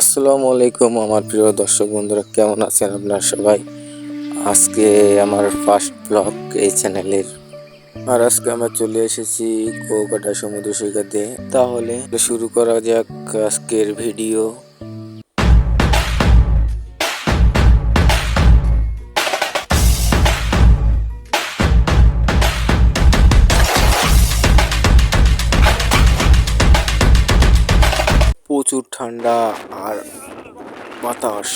আসসালামু আলাইকুম আমার প্রিয় দর্শক বন্ধুরা, কেমন আছেন আপনারা সবাই? আজকে আমার ফার্স্ট ব্লগ এই চ্যানেলের আর আজকে আমরা চলে এসেছি কুয়াকাটা সমুদ্র সৈকতে। তাহলে শুরু করা যাক আজকের ভিডিও ঠান্ডা আর বাতাস।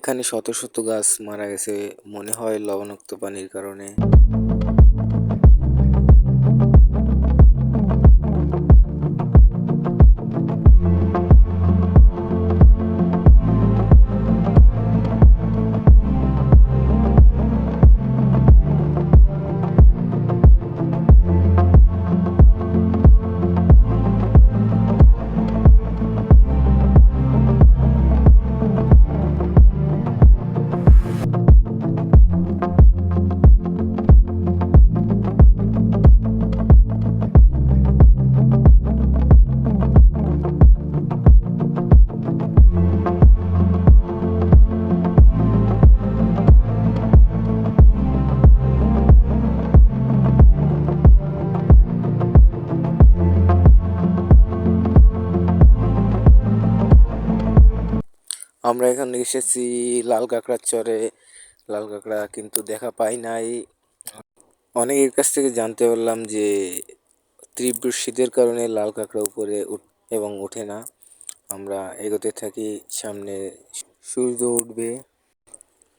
এখানে শত শত গাছ মারা গেছে মনে হয় লবণাক্ত পানির কারণে। আমরা এখানে এসেছি লাল কাঁকড়ার চরে। লাল কাঁকড়া কিন্তু দেখা পাই নাই। অনেকের কাছ থেকে জানতে পারলাম যে তীব্র শীতের কারণে লাল কাঁকড়া উপরে এবং ওঠে না। আমরা এগোতে থাকি, সামনে সূর্য উঠবে।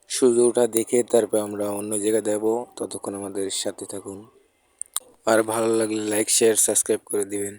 সূর্য ওঠা দেখে তারপর আমরা অন্য জায়গায় যাব। ততক্ষণ আমাদের সাথে থাকুন। আর ভালো লাগলে লাইক শেয়ার সাবস্ক্রাইব করে দিবেন।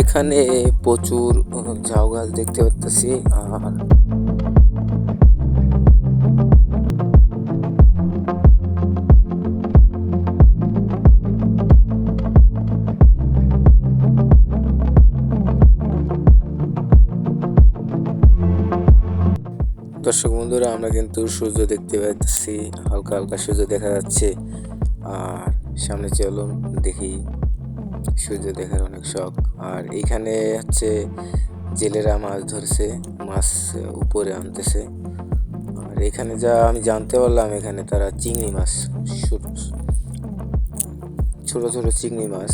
এখানে প্রচুর ঝাউ গাছ দেখতে পাচ্ছি আর দর্শক বন্ধুরা, আমরা কিন্তু সূর্য দেখতে পাচ্ছি হালকা হালকা সূর্য দেখা যাচ্ছে, আর সামনে চলুন দেখি। সূর্য দেখার অনেক শখ। আর এইখানে হচ্ছে জেলেরা মাছ ধরছে, মাছ উপরে আনতেছে। আর এখানে যা আমি জানতে পারলাম, এখানে তারা চিংড়ি মাছ ছোট ছোট চিংড়ি মাছ।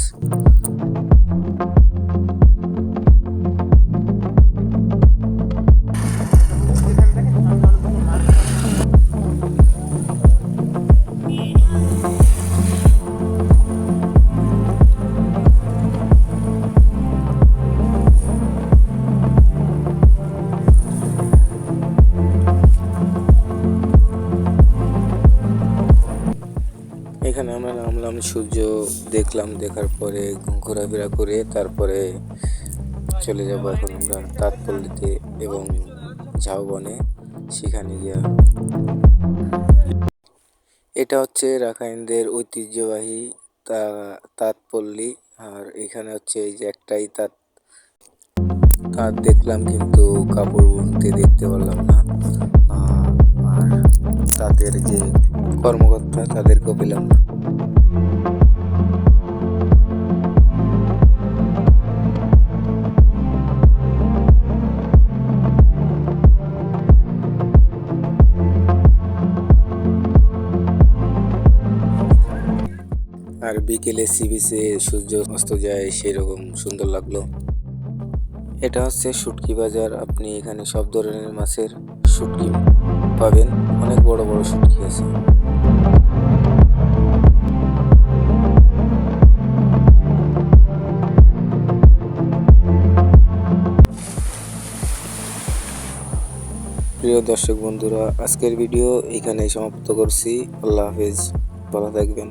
নামলাম সূর্য দেখলাম, দেখার পরে ঘোরাফেরা করে তারপরে চলে যাব এখন আমরা তাঁতপল্লিতে এবং ঝাউবনে, সেখানে গিয়া। এটা হচ্ছে রাখাইনদের ঐতিহ্যবাহী তা তাঁতপল্লী আর এখানে হচ্ছে এই যে একটাই তাঁত। তাঁত দেখলাম কিন্তু কাপড় বুনতে দেখতে পারলাম না। আর তাদের যে কর্মকর্তা তাদেরকেও পেলাম না। আর বিকেলে সি বিচে সূর্য অস্ত যায়, সেরকম সুন্দর লাগল। এটা হচ্ছে শুটকি বাজার। আপনি এখানে সব ধরনের মাছের শুটকি পাবেন। অনেক বড় বড় শুটকি আছে। প্রিয় দর্শক বন্ধুরা আজকের ভিডিও এখানেই সমাপ্ত করছি। আল্লাহ হাফেজ। ভালো থাকবেন।